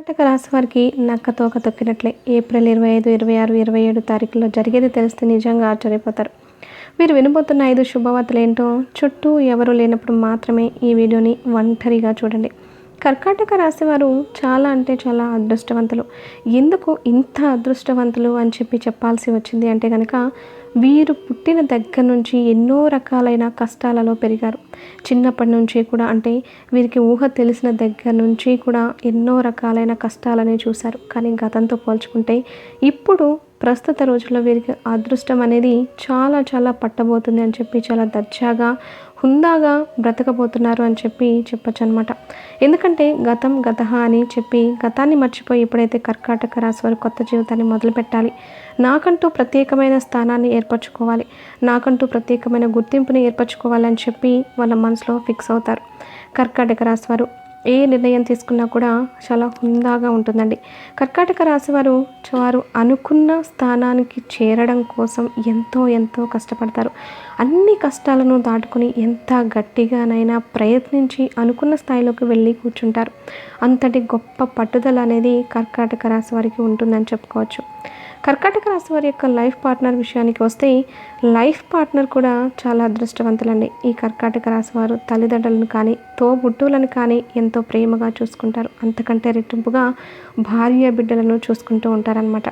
కర్ణాటక రాశి వారికి నక్క తోక తొక్కినట్లే. ఏప్రిల్ ఇరవై ఐదు ఇరవై ఆరు ఇరవై ఏడు తారీఖులో జరిగేది తెలిస్తే నిజంగా ఆశ్చర్యపోతారు. మీరు వినబోతున్న ఐదు శుభవార్తలు ఏంటో చుట్టూ ఎవరు లేనప్పుడు మాత్రమే ఈ వీడియోని ఒంటరిగా చూడండి. కర్కాటక రాశివారు చాలా అంటే చాలా అదృష్టవంతులు. ఎందుకు ఇంత అదృష్టవంతులు అని చెప్పి చెప్పాల్సి వచ్చింది అంటే కనుక వీరు పుట్టిన దగ్గర నుంచి ఎన్నో రకాలైన కష్టాలలో పెరిగారు. చిన్నప్పటి నుంచి కూడా అంటే వీరికి ఊహ తెలిసిన దగ్గర నుంచి కూడా ఎన్నో రకాలైన కష్టాలనే చూశారు. కానీ గతంతో పోల్చుకుంటే ఇప్పుడు ప్రస్తుత రోజుల్లో వీరికి అదృష్టం అనేది చాలా చాలా పట్టబోతుంది అని చెప్పి చాలా దర్జాగా హుందాగా బ్రతకబోతున్నారు అని చెప్పి చెప్పచ్చు అనమాట ఎందుకంటే గతం గత అని చెప్పి గతాన్ని మర్చిపోయి ఎప్పుడైతే కర్కాటక రాశి వారు కొత్త జీవితాన్ని మొదలు పెట్టాలి నాకంటూ ప్రత్యేకమైన స్థానాన్ని ఏర్పరచుకోవాలి నాకంటూ ప్రత్యేకమైన గుర్తింపుని ఏర్పరచుకోవాలని చెప్పి వాళ్ళ మనసులో ఫిక్స్ అవుతారు. కర్కాటక రాశి వారు ఏ నిర్ణయం తీసుకున్నా కూడా చాలా హుందాగా ఉంటుందండి. కర్కాటక రాశి వారు వారు అనుకున్న స్థానానికి చేరడం కోసం ఎంతో ఎంతో కష్టపడతారు. అన్ని కష్టాలను దాటుకుని ఎంత గట్టిగానైనా ప్రయత్నించి అనుకున్న స్థాయిలోకి వెళ్ళి కూర్చుంటారు. అంతటి గొప్ప పట్టుదల అనేది కర్కాటక రాశి వారికి ఉంటుందని చెప్పుకోవచ్చు. కర్కాటక రాశి వారి యొక్క లైఫ్ పార్ట్నర్ విషయానికి వస్తే లైఫ్ పార్ట్నర్ కూడా చాలా అదృష్టవంతులండి. ఈ కర్కాటక రాశి వారు తల్లిదండ్రులను కానీ తోబుట్టువులను కానీ ఎంతో ప్రేమగా చూసుకుంటారు. అంతకంటే రెట్టింపుగా భార్య బిడ్డలను చూసుకుంటూ ఉంటారనమాట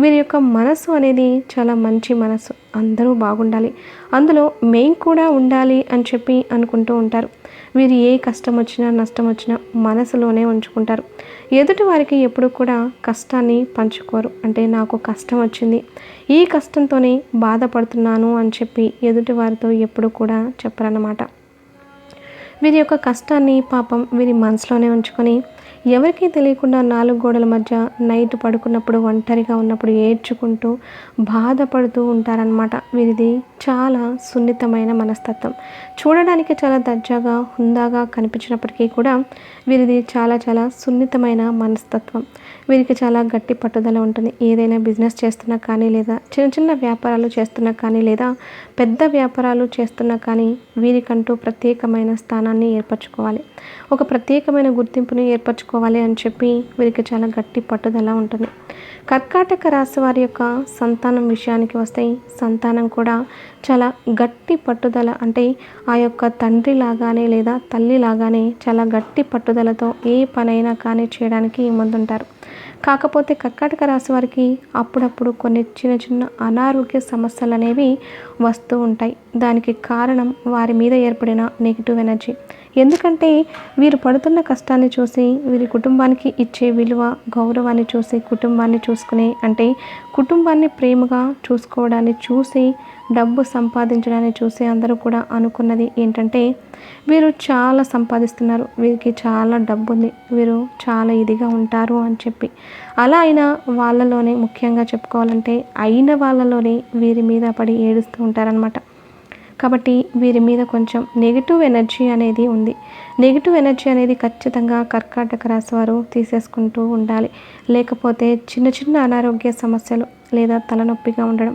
వీరి యొక్క మనసు అనేది చాలా మంచి మనసు. అందరూ బాగుండాలి. అందులో మెయిన్ కూడా ఉండాలి అని చెప్పి అనుకుంటూ ఉంటారు. వీరు ఏ కష్టం వచ్చినా నష్టం వచ్చినా మనసులోనే ఉంచుకుంటారు. ఎదుటి వారికి ఎప్పుడు కూడా కష్టాన్ని పంచుకోరు. అంటే నాకు కష్టం వచ్చింది ఈ కష్టంతోనే బాధపడుతున్నాను అని చెప్పి ఎదుటి వారితో ఎప్పుడు కూడా చెప్పరన్నమాట. వీరి యొక్క కష్టాన్ని పాపం వీరి మనసులోనే ఉంచుకొని ఎవరికీ తెలియకుండా నాలుగు గోడల మధ్య నైట్ పడుకున్నప్పుడు ఒంటరిగా ఉన్నప్పుడు ఏడ్చుకుంటూ బాధపడుతూ ఉంటారనమాట వీరిది చాలా సున్నితమైన మనస్తత్వం. చూడడానికి చాలా దర్జాగా హుందాగా కనిపించినప్పటికీ కూడా వీరిది చాలా చాలా సున్నితమైన మనస్తత్వం. వీరికి చాలా గట్టి పట్టుదల ఉంటుంది. ఏదైనా బిజినెస్ చేస్తున్నా కానీ లేదా చిన్న చిన్న వ్యాపారాలు చేస్తున్నా కానీ లేదా పెద్ద వ్యాపారాలు చేస్తున్నా కానీ వీరికంటూ ప్రత్యేకమైన స్థానాన్ని ఏర్పరచుకోవాలి. ఒక ప్రత్యేకమైన గుర్తింపుని ఏర్పరచుకోవాలి అని చెప్పి వీరికి చాలా గట్టి పట్టుదల ఉంటుంది. కర్కాటక రాశి వారి యొక్క సంతానం విషయానికి వస్తే సంతానం కూడా చాలా గట్టి పట్టుదల అంటే ఆ యొక్క తండ్రి లాగానే లేదా తల్లి లాగానే చాలా గట్టి పట్టుదలతో ఏ పనైనా కానీ చేయడానికి ముందుంటారు. కాకపోతే కర్కాటక రాశి వారికి అప్పుడప్పుడు కొన్ని చిన్న చిన్న అనారోగ్య సమస్యలు అనేవి వస్తూ ఉంటాయి. దానికి కారణం వారి మీద ఏర్పడిన నెగిటివ్ ఎనర్జీ ఎందుకంటే వీరు పడుతున్న కష్టాన్ని చూసి వీరి కుటుంబానికి ఇచ్చే విలువ గౌరవాన్ని చూసి కుటుంబాన్ని చూసుకునే అంటే కుటుంబాన్ని ప్రేమగా చూసుకోవడాన్ని చూసి డబ్బు సంపాదించడాన్ని చూసి అందరూ కూడా అనుకున్నది ఏంటంటే వీరు చాలా సంపాదిస్తున్నారు. వీరికి చాలా డబ్బు ఉంది వీరు చాలా ఇదిగా ఉంటారు అని చెప్పి. అలా అయినా వాళ్ళలోనే ముఖ్యంగా చెప్పుకోవాలంటే అయిన వాళ్ళలోనే వీరి మీద పడి ఏడుస్తూ ఉంటారనమాట కాబట్టి వీరి మీద కొంచెం నెగిటివ్ ఎనర్జీ అనేది ఉంది. నెగిటివ్ ఎనర్జీ అనేది ఖచ్చితంగా కర్కాటక రాశి వారు తీసేసుకుంటూ ఉండాలి. లేకపోతే చిన్న చిన్న అనారోగ్య సమస్యలు లేదా తలనొప్పిగా ఉండడం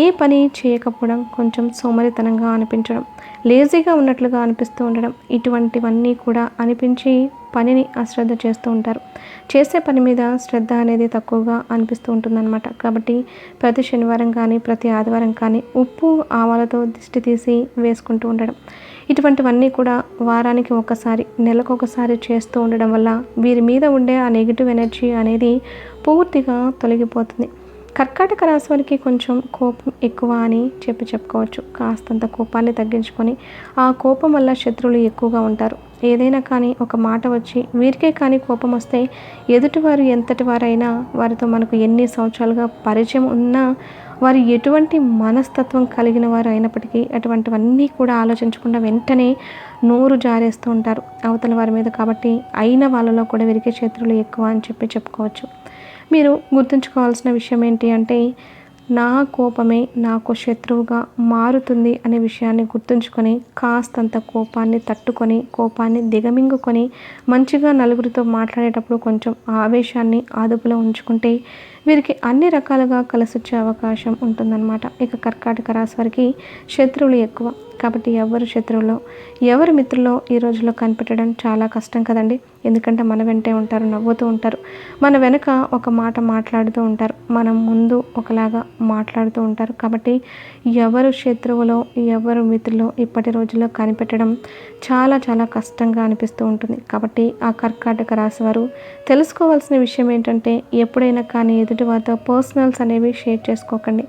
ఏ పని చేయకపోవడం కొంచెం సోమరితనంగా అనిపించడం లేజీగా ఉన్నట్లుగా అనిపిస్తూ ఉండడం ఇటువంటివన్నీ కూడా అనిపించి పనిని అశ్రద్ధ చేస్తూ ఉంటారు. చేసే పని మీద శ్రద్ధ అనేది తక్కువగా అనిపిస్తూ ఉంటుందన్నమాట. కాబట్టి ప్రతి శనివారం కానీ ప్రతి ఆదివారం కానీ ఉప్పు ఆవాలతో దిష్టి తీసి వేసుకుంటూ ఉండడం. ఇటువంటివన్నీ కూడా వారానికి ఒకసారి నెలకు ఒకసారి చేస్తూ ఉండడం వల్ల వీరి మీద ఉండే ఆ నెగిటివ్ ఎనర్జీ అనేది పూర్తిగా తొలగిపోతుంది. కర్కాటక రాశి వారికి కొంచెం కోపం ఎక్కువ అని చెప్పి చెప్పుకోవచ్చు. కాస్తంత కోపాన్ని తగ్గించుకొని ఆ కోపం వల్ల శత్రువులు ఎక్కువగా ఉంటారు. ఏదైనా కానీ ఒక మాట వచ్చి వీరికే కానీ కోపం వస్తే ఎదుటివారు ఎంతటి వారైనా వారితో మనకు ఎన్ని సంవత్సరాలుగా పరిచయం ఉన్నా వారు ఎటువంటి మనస్తత్వం కలిగిన వారు అయినప్పటికీ అటువంటివన్నీ కూడా ఆలోచించకుండా వెంటనే నోరు జారేస్తూ ఉంటారు. అవతల వారి మీద కాబట్టి అయిన వాళ్ళలో కూడా వీరికే శత్రువులు ఎక్కువ అని చెప్పి చెప్పుకోవచ్చు. మీరు గుర్తుంచుకోవాల్సిన విషయం ఏంటి అంటే నా కోపమే నాకు శత్రువుగా మారుతుంది అనే విషయాన్ని గుర్తుంచుకొని కాస్తంత కోపాన్ని తట్టుకొని కోపాన్ని దిగమింగుకొని మంచిగా నలుగురితో మాట్లాడేటప్పుడు కొంచెం ఆవేశాన్ని అదుపులో ఉంచుకుంటే వీరికి అన్ని రకాలుగా కలిసొచ్చే అవకాశం ఉంటుందన్నమాట. ఇక కర్కాటక రాశి వారికి శత్రువులు ఎక్కువ. కాబట్టి ఎవరు శత్రువులో? ఎవరు మిత్రులో ఈ రోజుల్లో కనిపెట్టడం చాలా కష్టం కదండి. ఎందుకంటే మన వెంటే ఉంటారు నవ్వుతూ ఉంటారు. మన వెనుక ఒక మాట మాట్లాడుతూ ఉంటారు. మనం ముందు ఒకలాగా మాట్లాడుతూ ఉంటారు. కాబట్టి ఎవరు శత్రువులో ఎవరు మిత్రులో ఇప్పటి రోజుల్లో కనిపెట్టడం చాలా చాలా కష్టంగా అనిపిస్తూ ఉంటుంది. కాబట్టి ఆ కర్కాటక రాశి వారు తెలుసుకోవాల్సిన విషయం ఏంటంటే ఎప్పుడైనా కానీ ఎదుటి వారితో పర్సనల్స్ అనేవి షేర్ చేసుకోకండి.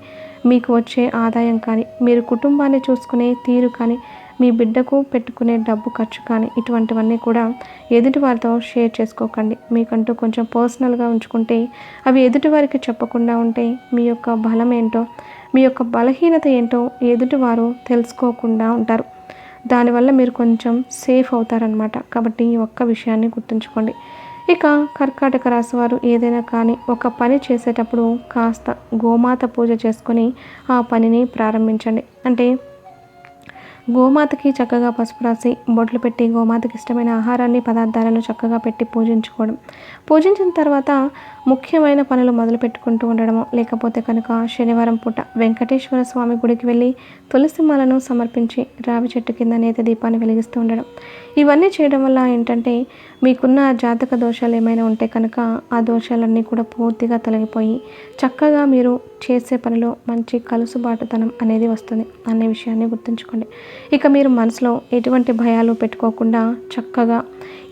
మీకు వచ్చే ఆదాయం కానీ మీరు కుటుంబాన్ని చూసుకునే తీరు కానీ మీ బిడ్డకు పెట్టుకునే డబ్బు ఖర్చు కానీ ఇటువంటివన్నీ కూడా ఎదుటి వారితో షేర్ చేసుకోకండి. మీకంటూ కొంచెం పర్సనల్గా ఉంచుకుంటే అవి ఎదుటివారికి చెప్పకుండా ఉంటే మీ యొక్క బలం ఏంటో మీ యొక్క బలహీనత ఏంటో ఎదుటివారు తెలుసుకోకుండా ఉంటారు. దానివల్ల మీరు కొంచెం సేఫ్ అవుతారనమాట కాబట్టి ఈ ఒక్క విషయాన్ని గుర్తుంచుకోండి. ఇక కర్కాటక రాశి వారు ఏదైనా కానీ ఒక పని చేసేటప్పుడు కాస్త గోమాత పూజ చేసుకొని ఆ పనిని ప్రారంభించండి. అంటే గోమాతకి చక్కగా పసుపు రాసి బొట్లు పెట్టి గోమాతకి ఇష్టమైన ఆహారాన్ని పదార్థాలను చక్కగా పెట్టి పూజించుకోవడం. పూజించిన తర్వాత ముఖ్యమైన పనులు మొదలు పెట్టుకుంటూ ఉండడము. లేకపోతే కనుక శనివారం పూట వెంకటేశ్వర స్వామి గుడికి వెళ్ళి తులసి మాలను సమర్పించి రావి చెట్టు కింద నేత దీపాన్ని వెలిగిస్తూ ఉండడం. ఇవన్నీ చేయడం వల్ల ఏంటంటే మీకున్న జాతక దోషాలు ఏమైనా ఉంటే కనుక ఆ దోషాలన్నీ కూడా పూర్తిగా తొలగిపోయి చక్కగా మీరు చేసే పనిలో మంచి కలుసుబాటుతనం అనేది వస్తుంది అనే విషయాన్ని గుర్తుంచుకోండి. ఇక మీరు మనసులో ఎటువంటి భయాలు పెట్టుకోకుండా చక్కగా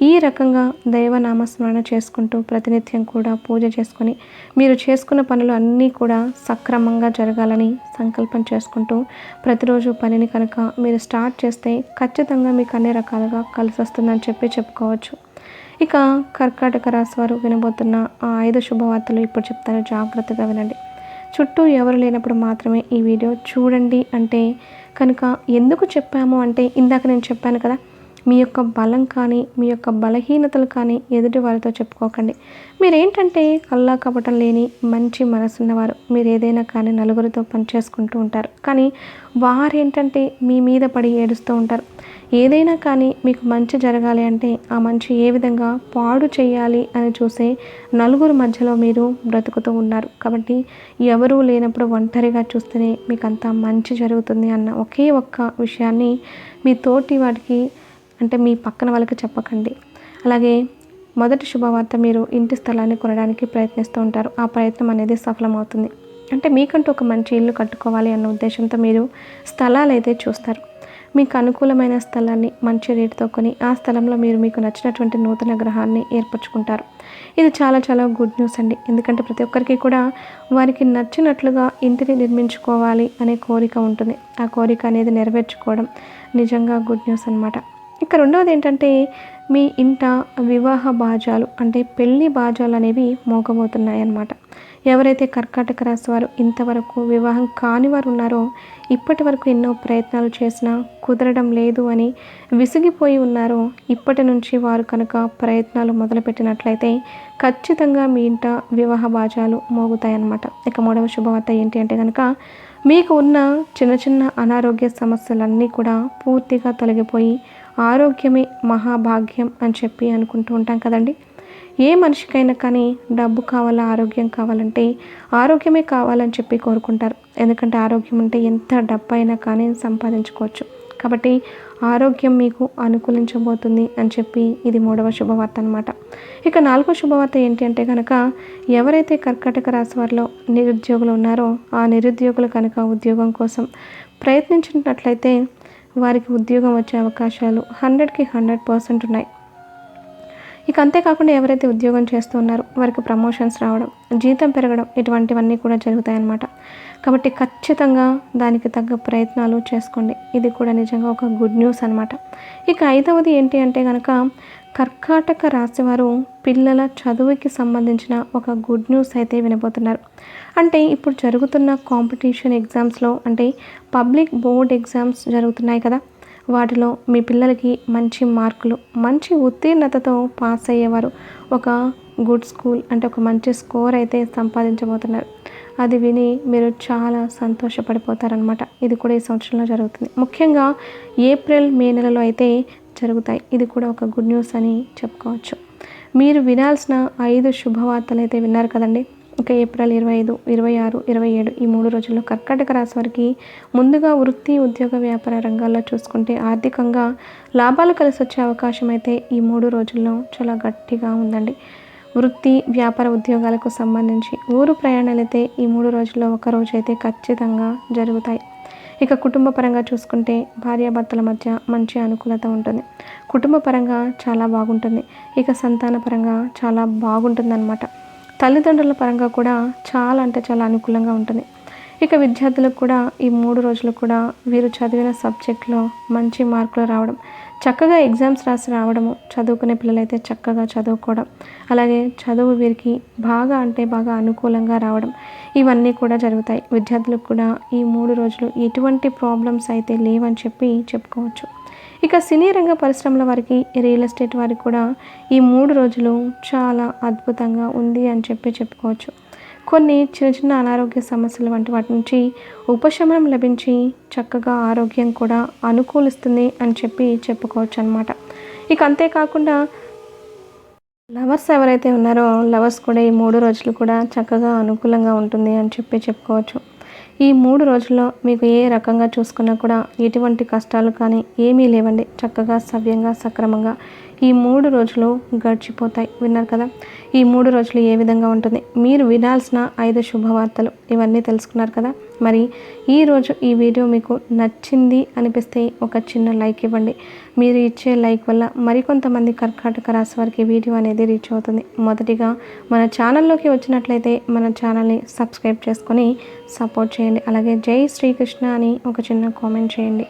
ఈ రకంగా దైవనామస్మరణ చేసుకుంటూ ప్రతినిత్యం కూడా పూజ చేసుకొని మీరు చేసుకున్న పనులు అన్నీ కూడా సక్రమంగా జరగాలని సంకల్పం చేసుకుంటూ ప్రతిరోజు పనిని కనుక మీరు స్టార్ట్ చేస్తే ఖచ్చితంగా మీకు అన్ని రకాలుగా కలిసి వస్తుందని చెప్పి చెప్పుకోవచ్చు. ఇక కర్కాటక రాశి వారు వినబోతున్న ఆ ఐదు శుభవార్తలు ఇప్పుడు చెప్తాను. జాగ్రత్తగా వినండి. చుట్టూ ఎవరు లేనప్పుడు మాత్రమే ఈ వీడియో చూడండి అంటే కనుక ఎందుకు చెప్పాము అంటే ఇందాక నేను చెప్పాను కదా మీ యొక్క బలం కానీ మీ యొక్క బలహీనతలు కానీ ఎదుటి వారితో చెప్పుకోకండి. మీరేంటంటే కల్లా కపటం లేని మంచి మనసున్నవారు. మీరు ఏదైనా కానీ నలుగురితో పనిచేసుకుంటూ ఉంటారు. కానీ వారేంటంటే మీ మీద పడి ఏడుస్తూ ఉంటారు. ఏదైనా కానీ మీకు మంచి జరగాలి అంటే ఆ మంచి ఏ విధంగా పాడు చేయాలి అని చూసే నలుగురు మధ్యలో మీరు బ్రతుకుతూ ఉన్నారు. కాబట్టి ఎవరూ లేనప్పుడు ఒంటరిగా చూస్తేనే మీకు అంతా మంచి జరుగుతుంది అన్న ఒకే ఒక్క విషయాన్ని మీ తోటి వాటికి అంటే మీ పక్కన వాళ్ళకి చెప్పకండి. అలాగే మొదటి శుభవార్త మీరు ఇంటి స్థలాన్ని కొనడానికి ప్రయత్నిస్తూ ఉంటారు. ఆ ప్రయత్నం అనేది సఫలమవుతుంది. అంటే మీకంటూ ఒక మంచి ఇల్లు కట్టుకోవాలి అన్న ఉద్దేశంతో మీరు స్థలాలు అయితే చూస్తారు. మీకు అనుకూలమైన స్థలాన్ని మంచి రేటుతో కొని ఆ స్థలంలో మీరు మీకు నచ్చినటువంటి నూతన గ్రహాన్ని ఏర్పరచుకుంటారు. ఇది చాలా చాలా గుడ్ న్యూస్ అండి. ఎందుకంటే ప్రతి ఒక్కరికి కూడా వారికి నచ్చినట్లుగా ఇంటిని నిర్మించుకోవాలి అనే కోరిక ఉంటుంది. ఆ కోరిక అనేది నెరవేర్చుకోవడం నిజంగా గుడ్ న్యూస్ అనమాట ఇక రెండవది ఏంటంటే మీ ఇంట వివాహ బాజాలు అంటే పెళ్ళి బాజాలు అనేవి మోగబోతున్నాయి అన్నమాట. ఎవరైతే కర్కాటక రాశి వారు ఇంతవరకు వివాహం కాని వారు ఉన్నారో ఇప్పటి వరకు ఎన్నో ప్రయత్నాలు చేసినా కుదరడం లేదు అని విసిగిపోయి ఉన్నారో ఇప్పటి నుంచి వారు కనుక ప్రయత్నాలు మొదలుపెట్టినట్లయితే ఖచ్చితంగా మీ ఇంట వివాహ బాజాలు మోగుతాయన్నమాట ఇక మూడవ శుభవార్త ఏంటి అంటే కనుక మీకు ఉన్న చిన్న చిన్న అనారోగ్య సమస్యలన్నీ కూడా పూర్తిగా తొలగిపోయి ఆరోగ్యమే మహాభాగ్యం అని చెప్పి అనుకుంటూ ఉంటాం కదండి. ఏ మనిషికైనా కానీ డబ్బు కావాలా ఆరోగ్యం కావాలంటే ఆరోగ్యమే కావాలని చెప్పి కోరుకుంటారు. ఎందుకంటే ఆరోగ్యం ఉంటే ఎంత డబ్బు అయినా కానీ సంపాదించుకోవచ్చు. కాబట్టి ఆరోగ్యం మీకు అనుకూలించబోతుంది అని చెప్పి ఇది మూడవ శుభవార్త అనమాట ఇక నాలుగో శుభవార్త ఏంటి అంటే కనుక ఎవరైతే కర్కాటక రాశి వారిలో నిరుద్యోగులు ఉన్నారో ఆ నిరుద్యోగులు కనుక ఉద్యోగం కోసం ప్రయత్నించినట్లయితే వారికి ఉద్యోగం వచ్చే అవకాశాలు హండ్రెడ్కి హండ్రెడ్ పర్సెంట్ ఉన్నాయి. ఇక అంతేకాకుండా ఎవరైతే ఉద్యోగం చేస్తూ ఉన్నారో వారికి ప్రమోషన్స్ రావడం జీతం పెరగడం ఇటువంటివన్నీ కూడా జరుగుతాయన్నమాట. కాబట్టి ఖచ్చితంగా దానికి తగ్గ ప్రయత్నాలు చేసుకోండి. ఇది కూడా నిజంగా ఒక గుడ్ న్యూస్ అనమాట ఇక ఐదవది ఏంటి అంటే కనుక కర్కాటక రాశివారు పిల్లల చదువుకి సంబంధించిన ఒక గుడ్ న్యూస్ అయితే వినబోతున్నారు. అంటే ఇప్పుడు జరుగుతున్న కాంపిటీషన్ ఎగ్జామ్స్లో అంటే పబ్లిక్ బోర్డ్ ఎగ్జామ్స్ జరుగుతున్నాయి కదా. వాటిలో మీ పిల్లలకి మంచి మార్కులు మంచి ఉత్తీర్ణతతో పాస్ అయ్యేవారు ఒక గుడ్ స్కూల్ అంటే ఒక మంచి స్కోర్ అయితే సంపాదించబోతున్నారు. అది విని మీరు చాలా సంతోషపడిపోతారనమాట ఇది కూడా ఈ సంవత్సరంలో జరుగుతుంది. ముఖ్యంగా ఏప్రిల్ మే నెలలో అయితే జరుగుతాయి. ఇది కూడా ఒక గుడ్ న్యూస్ అని చెప్పుకోవచ్చు. మీరు వినాల్సిన ఐదు శుభవార్తలు అయితే విన్నారు కదండి. ఇక ఏప్రిల్ ఇరవై ఐదు ఇరవై ఆరు ఇరవై ఏడు ఈ మూడు రోజుల్లో కర్కాటక రాశి వారికి ముందుగా వృత్తి ఉద్యోగ వ్యాపార రంగాల్లో చూసుకుంటే ఆర్థికంగా లాభాలు కలిసి వచ్చే అవకాశం అయితే ఈ మూడు రోజుల్లో చాలా గట్టిగా ఉందండి. వృత్తి వ్యాపార ఉద్యోగాలకు సంబంధించి ఊరు ప్రయాణాలు అయితే ఈ మూడు రోజుల్లో ఒక రోజు అయితే ఖచ్చితంగా జరుగుతాయి. ఇక కుటుంబ పరంగా చూసుకుంటే భార్యాభర్తల మధ్య మంచి అనుకూలత ఉంటుంది. కుటుంబ పరంగా చాలా బాగుంటుంది. ఇక సంతాన పరంగా చాలా బాగుంటుందన్నమాట. తల్లిదండ్రుల పరంగా కూడా చాలా అంటే చాలా అనుకూలంగా ఉంటుంది. ఇక విద్యార్థులకు కూడా ఈ మూడు రోజులు కూడా వీరు చదివిన సబ్జెక్ట్లో మంచి మార్కులు రావడం చక్కగా ఎగ్జామ్స్ రాసి రావడము చదువుకునే పిల్లలైతే చక్కగా చదువుకోవడం అలాగే చదువు వీరికి బాగా అంటే బాగా అనుకూలంగా రావడం ఇవన్నీ కూడా జరుగుతాయి. విద్యార్థులకు కూడా ఈ మూడు రోజులు ఎటువంటి ప్రాబ్లమ్స్ అయితే లేవని చెప్పి చెప్పుకోవచ్చు. ఇక సినీ రంగ పరిశ్రమల వారికి రియల్ ఎస్టేట్ వారికి కూడా ఈ మూడు రోజులు చాలా అద్భుతంగా ఉంది అని చెప్పి చెప్పుకోవచ్చు. కొన్ని చిన్న చిన్న అనారోగ్య సమస్యలు వంటి వాటి నుంచి ఉపశమనం లభించి చక్కగా ఆరోగ్యం కూడా అనుకూలిస్తుంది అని చెప్పి చెప్పుకోవచ్చు అనమాట ఇక అంతేకాకుండా లవర్స్ ఎవరైతే ఉన్నారో లవర్స్ కూడా ఈ మూడు రోజులు కూడా చక్కగా అనుకూలంగా ఉంటుంది అని చెప్పి చెప్పుకోవచ్చు. ఈ మూడు రోజుల్లో మీకు ఏ రకంగా చూసుకున్నా కూడా ఎటువంటి కష్టాలు కానీ ఏమీ లేవండి. చక్కగా సవ్యంగా సక్రమంగా ఈ మూడు రోజులు గడిచిపోతాయి. విన్నారు కదా? ఈ మూడు రోజులు ఏ విధంగా ఉంటుంది? మీరు వినాల్సిన ఐదు శుభవార్తలు ఇవన్నీ తెలుసుకున్నారు కదా? మరి ఈరోజు ఈ వీడియో మీకు నచ్చింది అనిపిస్తే ఒక చిన్న లైక్ ఇవ్వండి. మీరు ఇచ్చే లైక్ వల్ల మరికొంతమంది కర్కాటక రాశి వారికి వీడియో అనేది రీచ్ అవుతుంది. మొదటిగా మన ఛానల్లోకి వచ్చినట్లయితే మన ఛానల్ని సబ్స్క్రైబ్ చేసుకొని సపోర్ట్ చేయండి. అలాగే జై శ్రీకృష్ణ అని ఒక చిన్న కామెంట్ చేయండి.